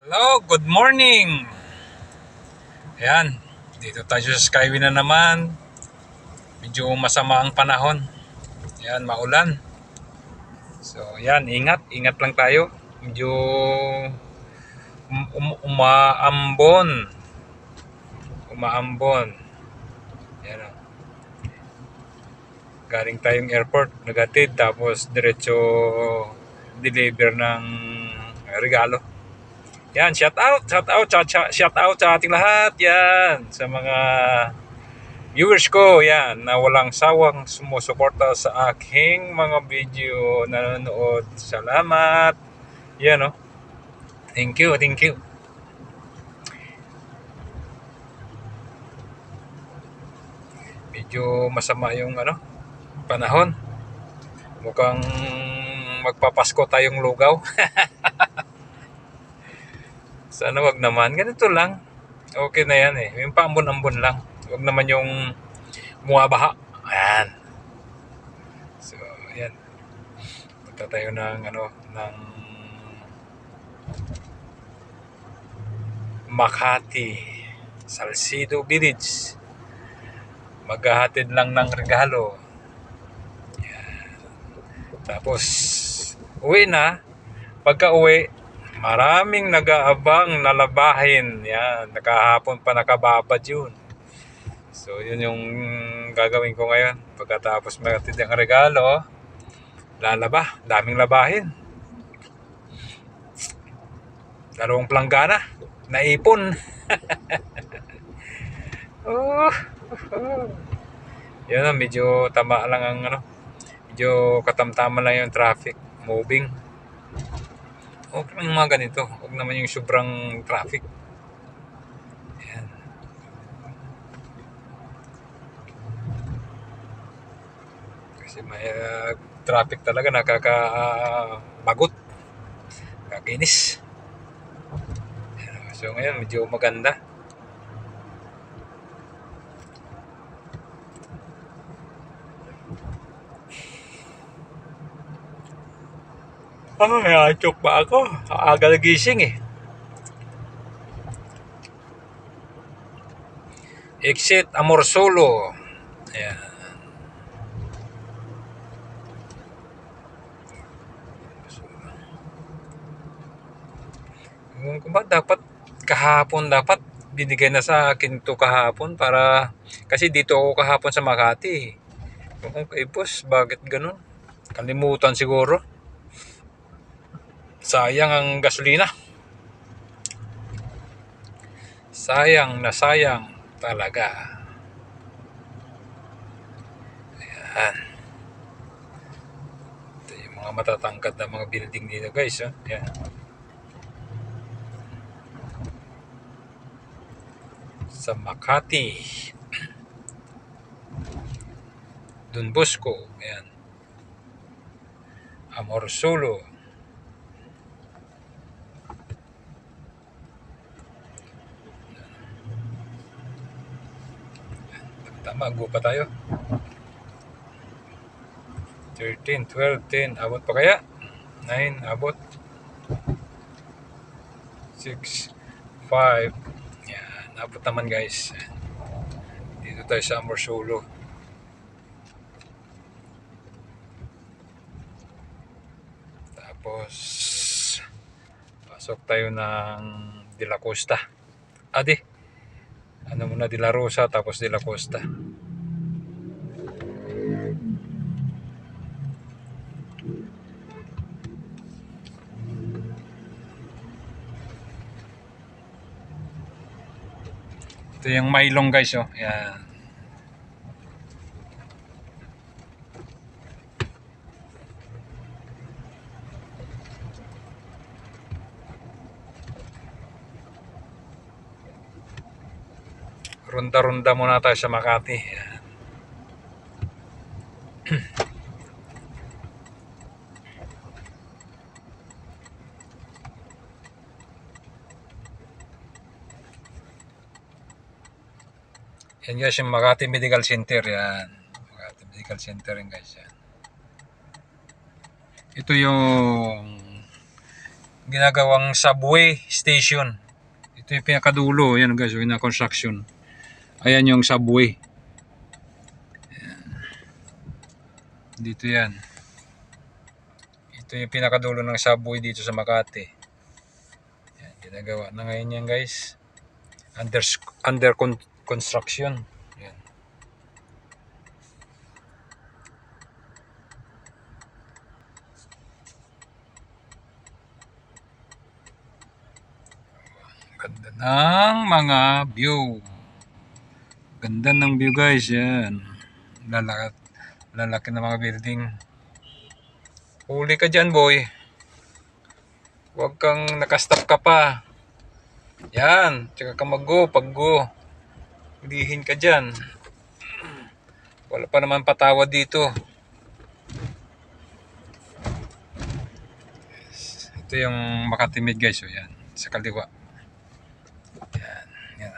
Hello, good morning! Ayan, dito tayo sa Skyway na naman. Medyo masama ang panahon. Ayan, maulan. So, ayan, ingat, ingat lang tayo. Medyo um, um- umaambon. Umaambon. Ayan o. Galing tayong airport, nagatid, tapos diretso deliver ng regalo. Yan, shout out, shout out, shout, shout- out sa ating lahat. Yan, sa mga viewers ko, yan, na walang sawang sumusuporta sa aking mga video nanonood. Salamat. Yan, oh. Thank you, thank you. Medyo masama yung ano, panahon. Mukhang magpapasko tayong lugaw. Sana wag naman. Ganito lang. Okay na yan eh. Yung paambon-ambon lang. Wag naman yung muwabaha. Ayan. So, ayan. Punta tayo ng ano, ng Makati. Salcido Village. Maghahatid lang ng regalo. Ayan. Tapos, uwi na. Pagka uwi, Maraming nag-aabang na. Yan, nakahapon pa nakababad yun. So, yun yung gagawin ko ngayon. Pagkatapos magatid ang regalo, lalaba. Daming labahin. Dalawang planggana. Naipon. oh, yun na, medyo tama lang ang ano. Medyo katamtaman lang yung traffic. Moving. Okay lang yung mga ganito. Huwag naman yung sobrang traffic. Ayan. Kasi may uh, traffic talaga nakakabagot. Kakinis. Ayan. So ngayon medyo maganda. Ay, achok pa ako. Aga nagising eh. Exit Amorsolo. Ayan. Ewan ko ba, dapat kahapon dapat binigay na sa akin to kahapon para kasi dito ako kahapon sa Makati. Ewan ko, eh, bakit ganun? Kalimutan siguro. Sayang ang gasolina. Sayang na sayang talaga. Ayan. Ito yung mga matatangkad na mga building dito guys. Oh. Ayan. Sa Makati. Don Bosco. Ayan. Amorsolo. Tama, go pa tayo. 13, 12, 10. Abot pa kaya? 9, abot. 6, 5. Yan, abot naman guys. Dito tayo sa Amorsolo. Tapos, pasok tayo ng De La Costa. Adi, ano muna De La Rosa tapos De La Costa. Ito yung Mailong guys oh. Yan. Ronda-ronda muna tayo sa Makati. Yan. Yan guys, yung Makati Medical Center yan. Makati Medical Center yan guys yan. Ito yung ginagawang subway station. Ito yung pinakadulo, yan guys, yung construction. Ayan yung subway. Ayan. Dito yan. Ito yung pinakadulo ng subway dito sa Makati. Yan, ginagawa na ngayon yan guys. Under, under construction. Yan. Ganda ng mga view. Ganda ng view guys, yan. Lalaki, lalaki ng mga building. Huli ka dyan boy. Huwag kang nakastop ka pa. Yan, tsaka ka mag-go, pag-go. Hulihin ka dyan. Wala pa naman patawad dito. Ito yung makatimid guys, oh, yan. Sa kaliwa. Yan, yan.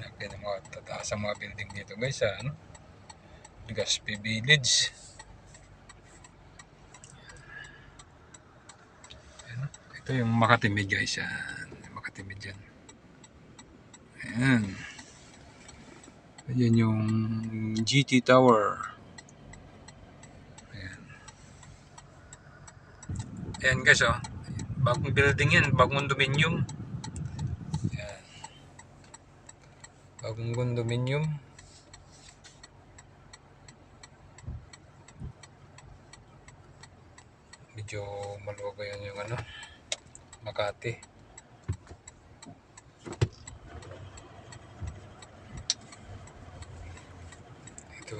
Laki ng mga tataas ang mga building dito guys sa ano? Legazpi Village. Ayan, ito yung makatimid guys yan. Makatimid yan. Ayan. Ayan yung GT Tower. Ayan. Ayan guys oh. Bagong building yan. Bagong condominium. Ayan. Bagong condominium. Medyo maluwag yan yung ano. Makati. Ito.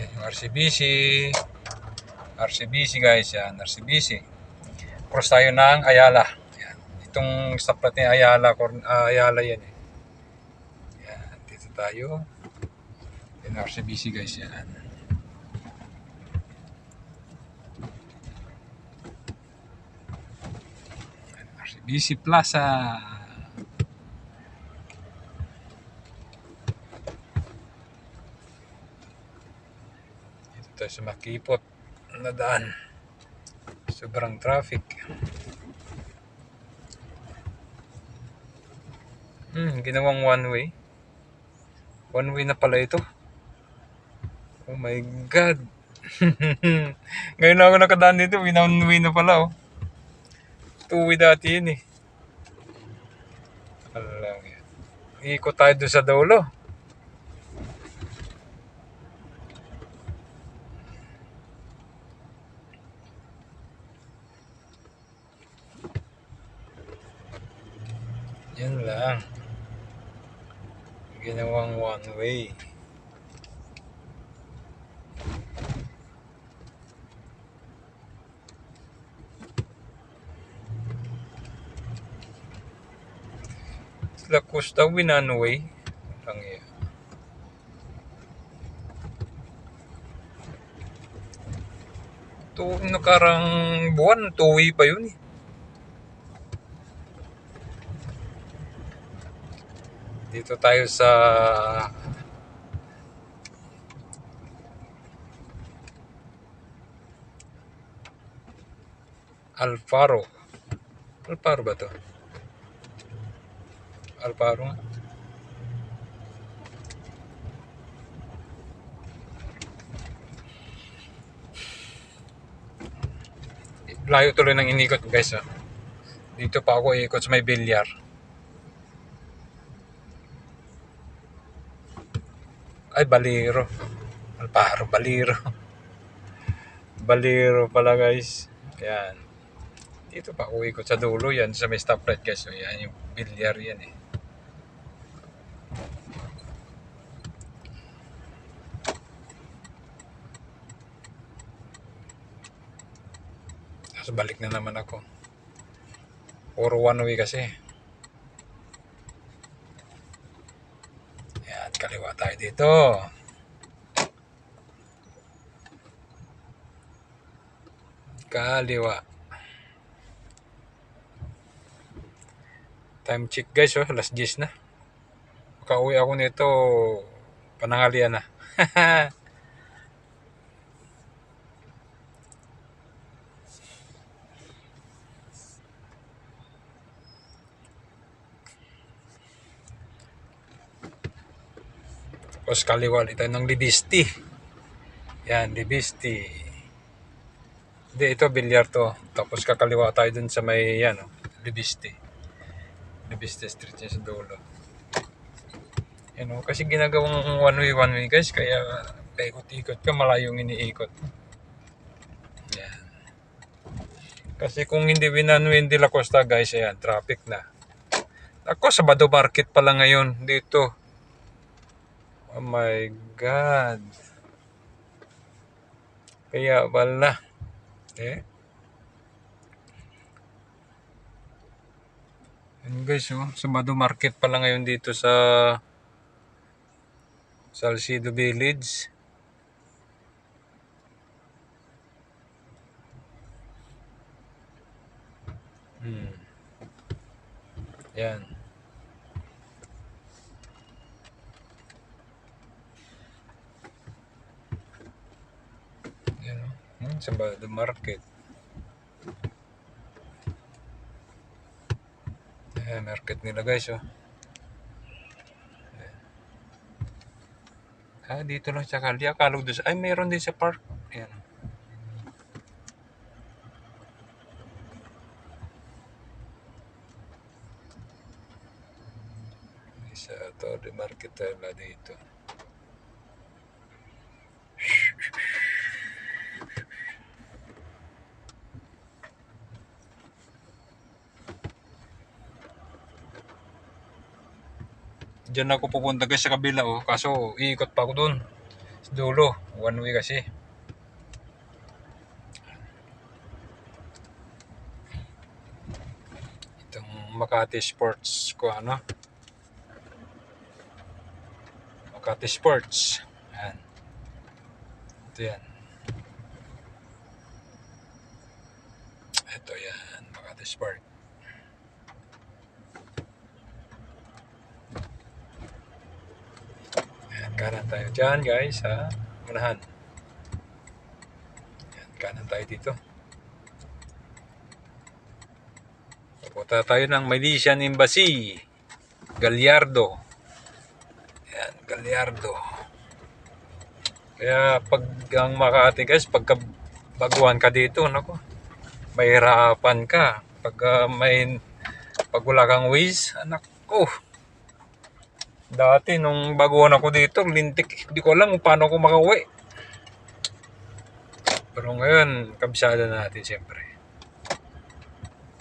Yan yung RCBC. RCBC guys, yan. RCBC. Cross tayo ng Ayala. Yan. Itong stoplight ni Ayala, ah, Ayala yan eh. Yan. Dito tayo. Yan RCBC guys, yan. RCBC Plaza. Dito tayo sa makipot na daan. Sobrang traffic. Hmm, ginawang one way. One way na pala ito. Oh my God. Ngayon na ako nakadaan dito, one way na pala oh. Way dati yun eh. Alam yan. Ikot tayo doon sa dulo. Yan lang. Ginawang one way. Sila Costa one way. Lang yan. Ito, nakarang buwan, way pa yun eh. Dito tayo sa Alfaro. Alfaro ba to? Alfaro nga. Layo tuloy ng inikot guys ah. Dito pa ako ikot sa may bilyar. Ay, Baliro. Alparo, Baliro. Baliro pala guys. Yan. Dito pa uwi ko sa dulo yan sa may stoplight guys. Yan yung bilyar yan eh. Tapos balik na naman ako. Puro one way kasi. Yan, kaliwa tayo dito. Kaliwa. Time check guys, oh, alas 10 na. makauwi ako nito, panangalian na. Tapos kaliwa tayo ng Libisti. Yan, Libisti. Hindi, ito bilyar to. Tapos kakaliwa tayo dun sa may, yan, oh, Libisti. Libisti Street yan sa dulo. Yan oh, kasi ginagawang one way, one way guys. Kaya paikot-ikot ka, malayong iniikot. Yan. Kasi kung hindi winanuin de la Costa guys, ayan, traffic na. Ako, Sabado Market pala ngayon dito. Oh my God. Kaya wala. Eh? Yan guys, oh. Sabado Market pala ngayon dito sa Salcido Village. Hmm. Yan. Hmm, Sabado Market. Ayan, market nila guys, oh. Ah, dito lang sa Kaldi. Akala ko doon sa... Ay, meron din sa park. Ayan. Sa Torre Market tayo dito. Diyan ako pupunta guys sa kabila oh. Kaso iikot pa ako doon. Sa dulo. One way kasi. Itong Makati Sports ko ano. Makati Sports. Yan. Ito yan. Ito yan. Makati Sports. Ayan, kanan tayo dyan guys ha. Unahan. Ayan, kanan tayo dito. Pupunta tayo ng Malaysian Embassy. Gallardo. Ayan, Gallardo. Kaya pag ang Makati guys, pagka baguhan ka dito, nako, mahirapan ka. Pag ah, may pag wala kang ways, anak ko. Dati nung baguhan ako dito, lintik. Hindi ko alam kung paano ako makauwi. Pero ngayon, kabisada na natin siyempre.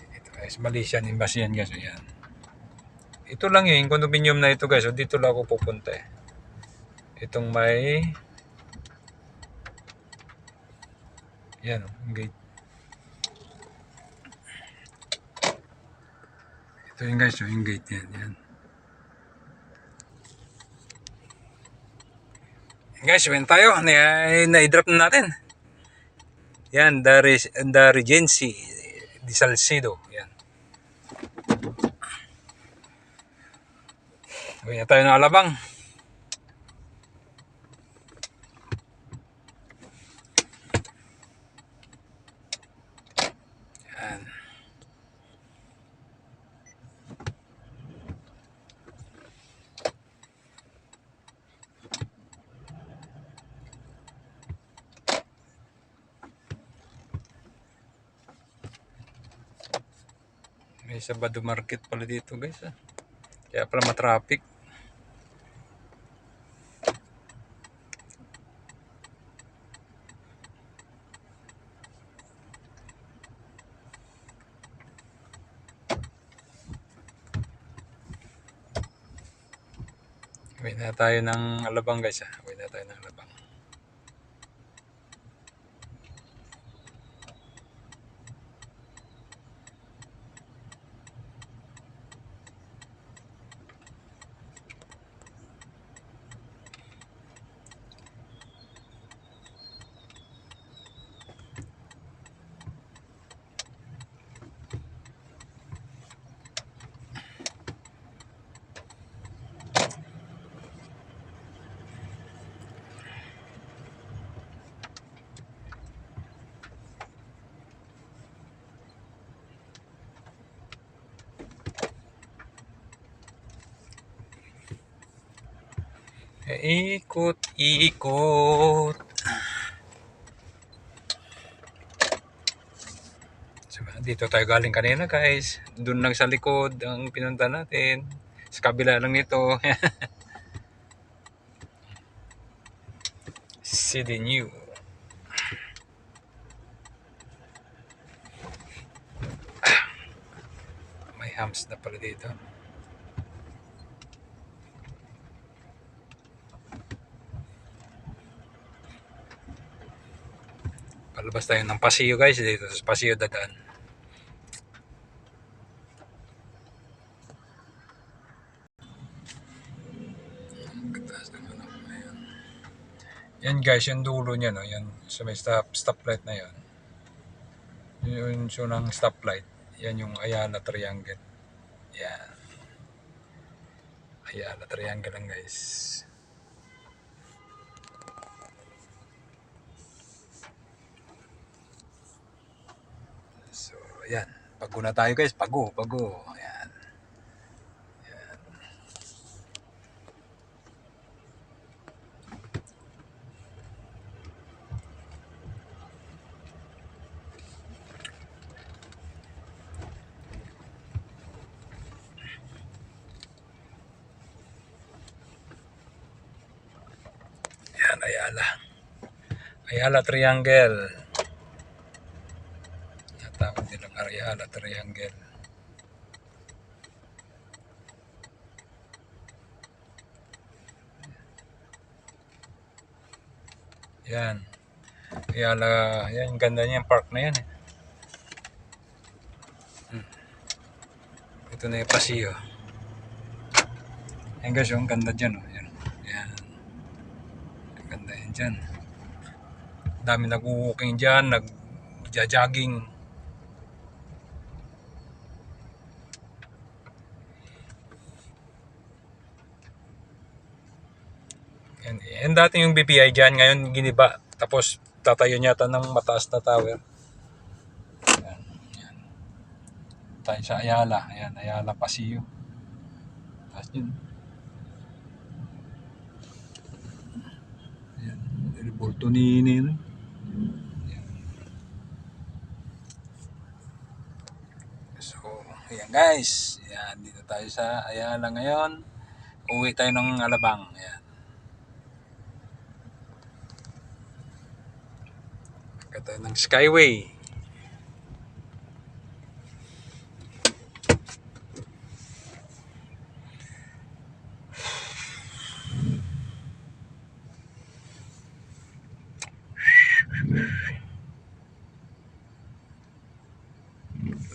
Ito guys, Malaysian Embassy yan guys. Ayan. Ito lang yun, yung condominium na ito guys. So, dito lang ako pupunta eh. Itong may... Yan, oh, gate. Ito yung guys, yung gate yan. Yan. Guys, win tayo. Na- Na-drop na natin. Yan, the, Re- the Regency di Salcido. Yan. Na tayo ng Alabang. Yan. May Sabado Market pala dito guys. Ah. Kaya pala matraffic. Uwi na tayo ng Alabang guys. Ah. Uwi na tayo ng Alabang. Ikot, ikot. So, dito tayo galing kanina guys. Doon lang sa likod ang pinunta natin. Sa kabila lang nito. City New. May hams na pala dito. Palabas tayo ng Paseo guys dito sa Paseo dadaan. Yan guys, yung dulo niya no, yan sa may stop stoplight na yan. Yung so ng stoplight, yan yung Ayala Triangle. Yan. Ayala Triangle lang guys. Ayan. Pago na tayo guys. Pago, pago. Ayan. Ayan. Ayan, Ayala. Ayala Triangle. Ayala Triangle. Yan. Ayala, yan, ganda niya yung park na yan. Eh. Ito na yung pasiyo. Yan guys, yung ganda dyan. Oh. Yan. Yan. Ganda yan dyan. Dami nag-walking dyan, nag-jogging. Yan dati yung BPI dyan, ngayon giniba. Tapos tatayo niya ata ng mataas na tower. Yan, yan. Tayo sa Ayala. Ayan, Ayala Paseo. Taas yun. Ayan, El Boltonini. No? Ayan. So, ayan guys. Ayan, dito tayo sa Ayala ngayon. Uwi tayo ng Alabang. Ayan. Kata ng Skyway.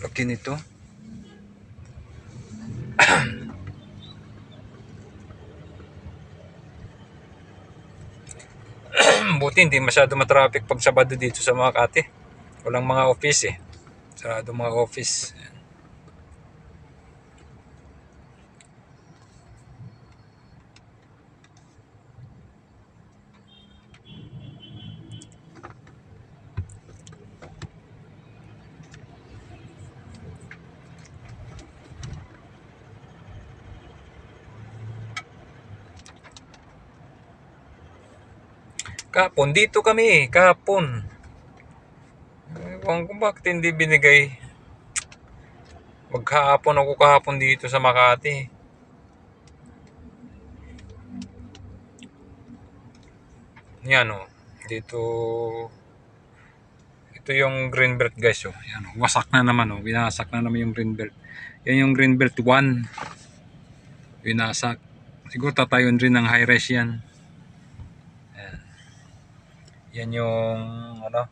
Laki nito. Buti hindi masyado matraffic pag Sabado dito sa Makati. Walang mga office eh. Sarado mga office. Kapon, dito kami, kapon. Ewan ko bakit hindi binigay. Maghapon ako kahapon dito sa Makati. Yan o. Dito. Ito yung green belt guys o. Yan o. Wasak na naman o. Winasak na naman yung green belt. Yan yung green belt 1. Winasak. Siguro tatayon rin ng high res yan. Yan yung ano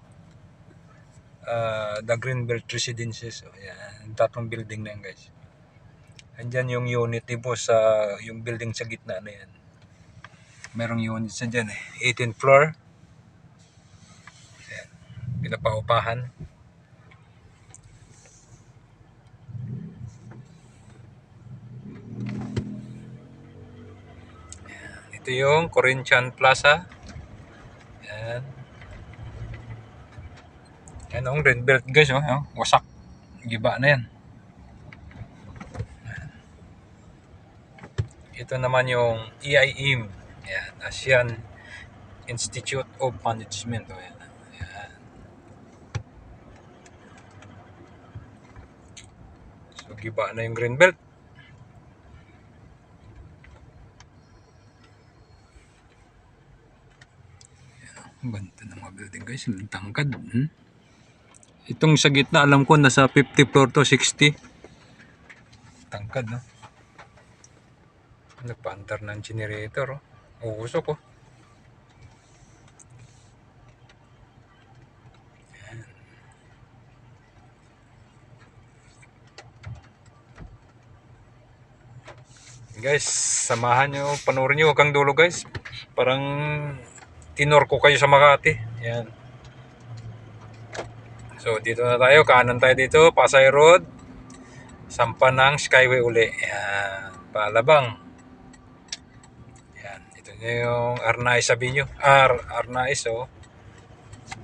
uh, the Greenbelt Residences. So, yan, tatlong building na yan guys. Andyan yung unit ni boss sa yung building sa gitna na yan. Merong units na dyan eh. 18th floor. Yan. Pinapaupahan. Ito yung Corinthian Plaza. Yan. Yan ang red belt guys oh, oh. wasak. Giba na yan. Ito naman yung EIM Yan, ASEAN Institute of Management. O, yan. Yan. So, giba na yung green belt. Banta ng mga building guys, ang tangkad. Hmm? Itong sa gitna, alam ko, nasa 50 floor to 60. Tangkad, no? Nagpaandar ng generator, oh. Uusok, oh. Guys, samahan nyo, panoorin nyo hanggang dulo guys. Parang tinor ko kayo sa Makati. Yan. So, dito na tayo. Kanan tayo dito. Pasay Road. Sampa ng Skyway uli. Yan. Palabang. Yan. Ito na yung Arnaiz Avenue. Ar Arnaiz, oh.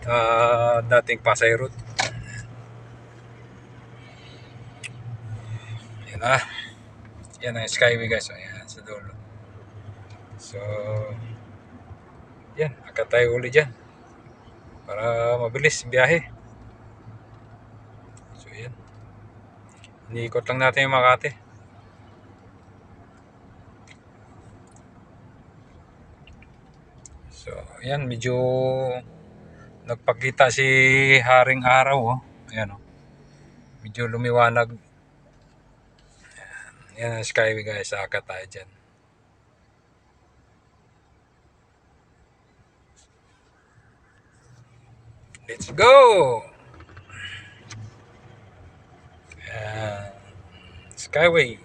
Ah, dating Pasay Road. Yan ah. Yan ang Skyway guys. O, yan sa dulo. So, yan. Akat tayo uli dyan. Para mabilis biyahe. So, yan. Iniikot lang natin yung Makati. So, yan. Medyo nagpakita si Haring Araw. Oh. Ayan oh. Medyo lumiwanag yan ang Skyway guys, akat tayo dyan. Let's go! Yan. Skyway.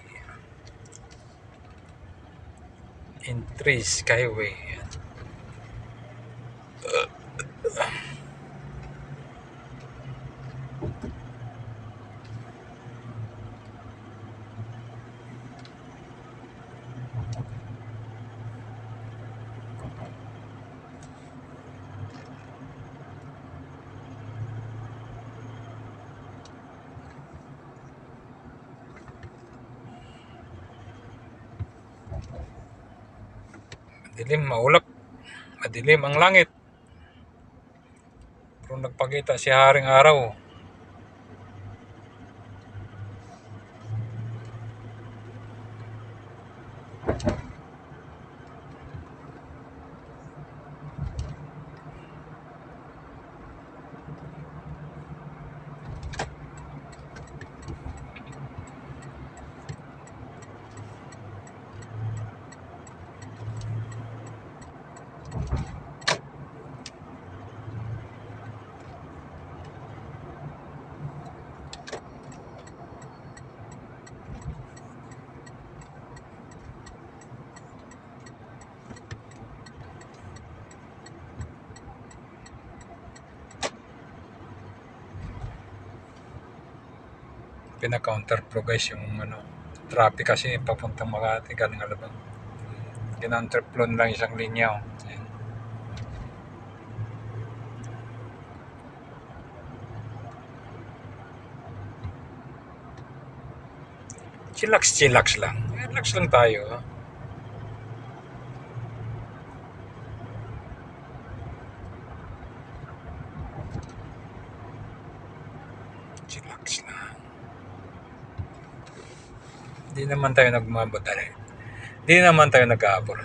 Entry Skyway. Yan. Madilim, maulap. Madilim ang langit. Pero nagpakita si Haring Araw. Pina-counterflow guys yung ano, traffic kasi papuntang Makati galing Alabang. Kinounterflow lang isang linya. Oh. Chillax, chillax lang. Relax lang tayo. ah. Chillax lang. Hindi naman tayo nagmamadali. Hindi naman tayo nag-aabor.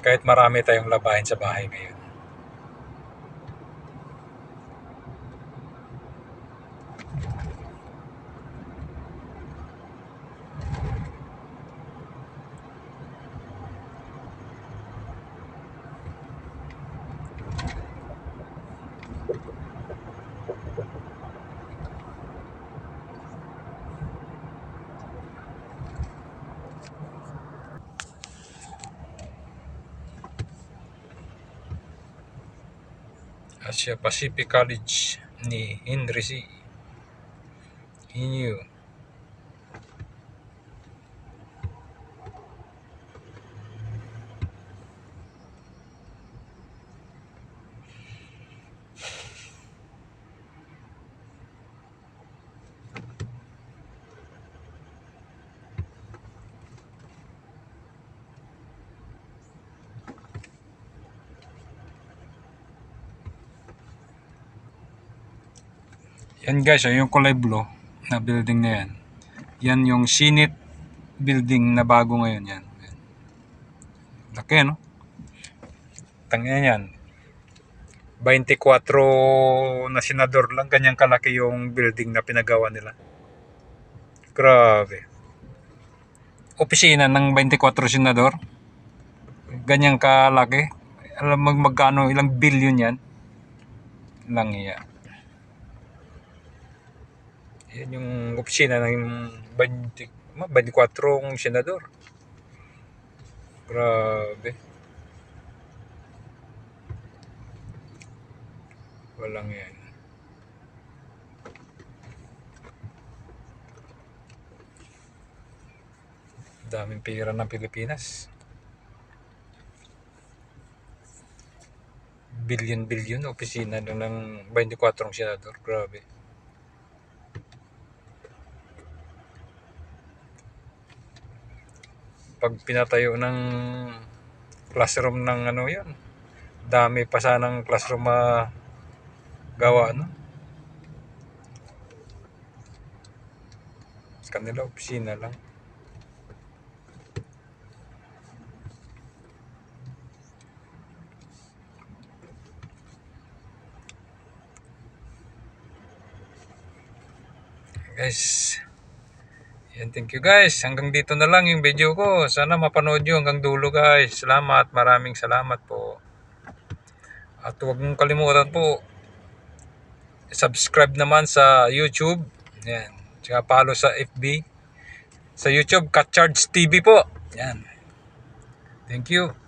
Kahit marami tayong labahin sa bahay ngayon. Asia Pacific College ni Henry C. Inyo. Yan guys, oh, yung kulay blue na building na yan. Yan yung Sinit building na bago ngayon yan. Yan. Laki no? Tangyan yan. 24 na senador lang, ganyang kalaki yung building na pinagawa nila. Grabe. Opisina ng 24 senador. Ganyang kalaki. Alam mo magkano, ilang billion yan. Lang iya. Yan yung opisina ng 20, ma, 24 senador. Grabe. Walang yan. Daming pera ng Pilipinas. Billion-billion opisina ng 24 senador. Grabe. Pag pinatayo ng classroom ng ano yun, dami pa sanang classroom ma gawa no? Kanila opisina lang. Guys, yan, thank you guys. Hanggang dito na lang yung video ko. Sana mapanood nyo hanggang dulo guys. Salamat, maraming salamat po. At huwag mong kalimutan po, subscribe naman sa YouTube. Yan. Tsaka follow sa FB. Sa YouTube, Katcharge TV po. Yan. Thank you.